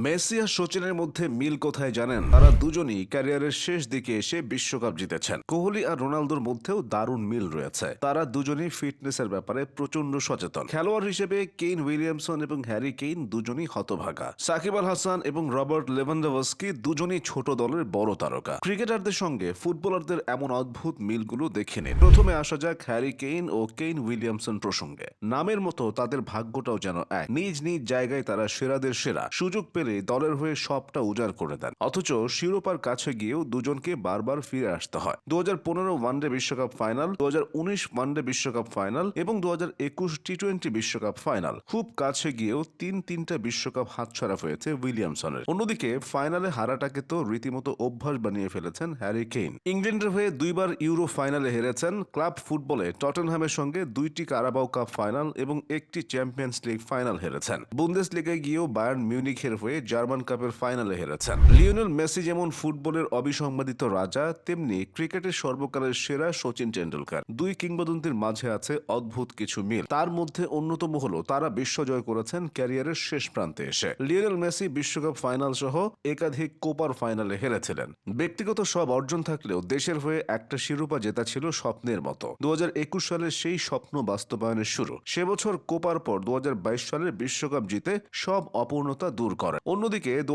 Messi আর সচিনের মধ্যে মিল কোথায় জানেন? তারা দুজনই ক্যারিয়ারের শেষ দিকে এসে বিশ্বকাপ জিতেছেন। কোহলি আর রোনালদোর মধ্যেও দারুণ মিল রয়েছে। তারা দুজনই ফিটনেসের ব্যাপারে প্রচণ্ড সচেতন। খেলোয়াড় হিসেবে কেইন উইলিয়ামসন এবং হ্যারি কেইন দুজনই হতভাগা। সাকিব আল হাসান এবং রবার্ট লেভানডাভস্কি দুজনই ছোট দলের বড় তারকা। ক্রিকেটারদের সঙ্গে ফুটবলারদের এমন অদ্ভুত মিলগুলো দেখে নিন। প্রথমে আসা যাক হ্যারি কেইন ও কেইন উইলিয়ামসন প্রসঙ্গে। নামের মতো তাদের ভাগ্যটাও যেন এক। নিজ নিজ জায়গায় তারা সেরাদের সেরা। সুযোগ পেলে দলের হয়ে সবটা উজাড় করে দেন। অথচ শিরোপার কাছে গিয়েও দুজনকে বারবার ফিরে আসতে হয়। দু হাজার পনেরো ওয়ানডে বিশ্বকাপ ফাইনাল দু হাজার উনিশ ওয়ানডে বিশ্বকাপ ফাইনাল এবং দু হাজার একুশ টি টোয়েন্টি বিশ্বকাপ ফাইনাল। খুব কাছে গিয়েও তিন তিনটা বিশ্বকাপ হাতছাড়া হয়েছে উইলিয়ামসনের। অন্যদিকে ফাইনালে হারাটাকে তো রীতিমতো অভ্যাস বানিয়ে ফেলেছেন হ্যারি কেইন। ইংল্যান্ডের হয়ে দুইবার ইউরো ফাইনালে হেরেছেন ক্লাব ফুটবলে টটেনহামের সঙ্গে দুইটি কারাবাও কাপ ফাইনাল এবং একটি চ্যাম্পিয়ন্স লিগ ফাইনাল হেরেছেন। বুন্দেস লিগে গিয়েও বায়ার্ন মিউনিখের হয়ে জার্মান কাপের ফাইনালে হেরেছেন। লিওনেল মেসি যেমন ফুটবলের অবিসংবাদিত রাজা, তেমনি ক্রিকেটের সর্বকালের সেরা সচিন টেন্ডুলকার দুই কিংবদন্তির মাঝে আছে অদ্ভুত কিছু মিল। তার মধ্যে অন্যতম হলো, তারা বিশ্বজয় করেছেন ক্যারিয়ারের শেষ প্রান্তে এসে। লিওনেল মেসি বিশ্বকাপ ফাইনাল সহ একাধিক কোপার ফাইনালে হেরেছিলেন। ব্যক্তিগত সব অর্জন থাকলেও দেশের হয়ে একটা শিরোপা জেতা ছিল স্বপ্নের মতো। দু হাজার একুশ সালের সেই স্বপ্ন বাস্তবায়নের শুরু। সে বছর কোপার পর দু সালের বিশ্বকাপ জিতে সব অপূর্ণতা দূর করে অন্যদিকে দু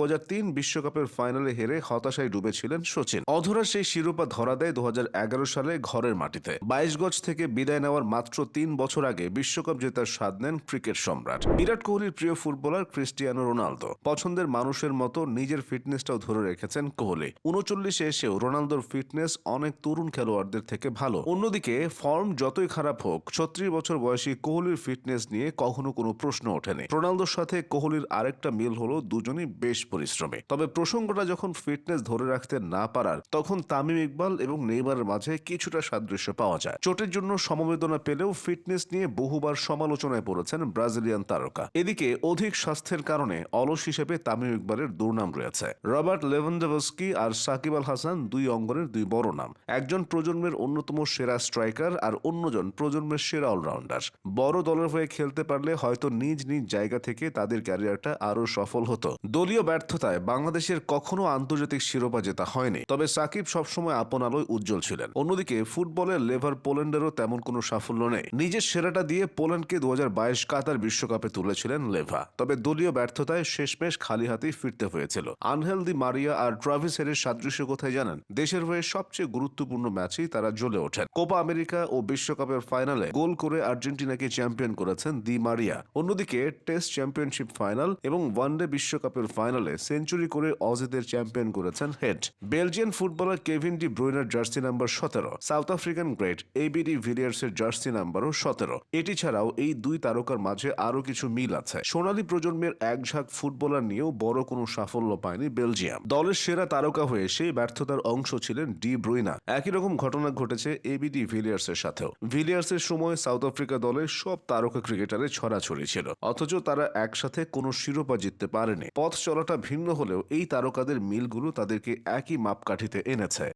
বিশ্বকাপের ফাইনালে হেরে হতাশায় ডুবেছিলেন সচিন। অধরা সেই শিরোপা ধরা দেয় দু সালে ঘরের মাটিতে। বাইশ গজ থেকে বিদায় নেওয়ার মাত্র তিন বছর আগে বিশ্বকাপ জেতার স্বাদ নেন ক্রিকেট সম্রাট। বিরাট কোহলির প্রিয় ফুটবলার ক্রিস্টিয়ানো রোনালদো। পছন্দের মানুষের মতো নিজের ফিটনেসটাও ধরে রেখেছেন কোহলি। উনচল্লিশে এসেও রোনালদোর ফিটনেস অনেক তরুণ খেলোয়াড়দের থেকে ভালো। অন্যদিকে ফর্ম যতই খারাপ হোক, ছত্রিশ বছর বয়সী কোহলির ফিটনেস নিয়ে কখনো কোনো প্রশ্ন ওঠেনি। রোনালদোর সাথে কোহলির আরেকটা মিল হলো দুজনই বেশ পরিশ্রমী। তবে প্রসঙ্গটা যখন ফিটনেস ধরে রাখতে না পারার, তখন তামিম ইকবাল এবং নেইমারের মাঝে কিছুটা সাদৃশ্য পাওয়া যায়। চোটের জন্য সমবেদনা পেলেও ফিটনেস নিয়ে বহুবার সমালোচনায় পড়েছেন ব্রাজিলিয়ান তারকা। এদিকে অধিক স্বাস্থ্যের কারণে অলস হিসেবে তামিম ইকবালের দুর্নাম রয়েছে। রবার্ট লেভেন্ডাভস্কি আর সাকিব আল হাসান দুই অঙ্গনের দুই বড় নাম। একজন প্রজন্মের অন্যতম সেরা স্ট্রাইকার আর অন্যজন প্রজন্মের সেরা অলরাউন্ডার। বড় দলের হয়ে খেলতে পারলে হয়তো নিজ নিজ জায়গা থেকে তাদের ক্যারিয়ারটা আরও সফল হতো। দলীয় ব্যর্থতায় বাংলাদেশের কখনো আন্তর্জাতিক শিরোপা জেতা হয়নি, তবে সাকিব সবসময় আপন আলোয় উজ্জ্বল ছিলেন। অন্যদিকে ফুটবলের লেভার পোল্যান্ডেরও তেমন কোনো সাফল্য নেই। নিজের সেরাটা দিয়ে পোল্যান্ডকে দু হাজার বাইশ কাতার বিশ্বকাপে তুলেছিলেন লেভা, তবে দলীয় ব্যর্থতায় শেষমেশ খালি হাতেই ফিরতে হয়েছিল। আনহেল দি মারিয়া আর ট্রাভিস হেরের সাদৃশ্য কোথায় জানেন? দেশের হয়ে সবচেয়ে গুরুত্বপূর্ণ ম্যাচেই তারা জ্বলে ওঠেন। কোপা আমেরিকা ও বিশ্বকাপের ফাইনালে গোল করে আর্জেন্টিনাকে চ্যাম্পিয়ন করেছেন দি মারিয়া। অন্যদিকে টেস্ট চ্যাম্পিয়নশিপ ফাইনাল এবং ওয়ানডে বিশ্বকাপের ফাইনালে সেঞ্চুরি করে অজেদের চ্যাম্পিয়ন করেছেন Head. Belgian footballer Kevin De ব্রুইনার jersey number সতেরো, সাউথ আফ্রিকান গ্রেট এবিডি ভিলিয়ার্সের জার্সি নাম্বারও সতেরো। এটি ছাড়াও এই দুই তারকার মাঝে আরও কিছু মিল আছে। সোনালী প্রজন্মের এক ঝাঁক ফুটবলার নিয়েও বড় কোনো সাফল্য পায়নি বেলজিয়াম। দলের সেরা তারকা হয়ে সেই ব্যর্থতার অংশ ছিলেন ডি ব্রুইনা। একই রকম ঘটনা ঘটেছে এবিডি ভিলিয়ার্সের সাথেও। ভিলিয়ার্সের সময় সাউথ আফ্রিকা দলের সব তারকা ক্রিকেটারে ছড়াছড়ি ছিল, অথচ তারা একসাথে কোনো শিরোপা জিততে পারেনি। পথ চলাটা ভিন্ন হলেও এই তারকাদের মিলগুলো তাদেরকে একই মাপকাঠিতে এনেছে।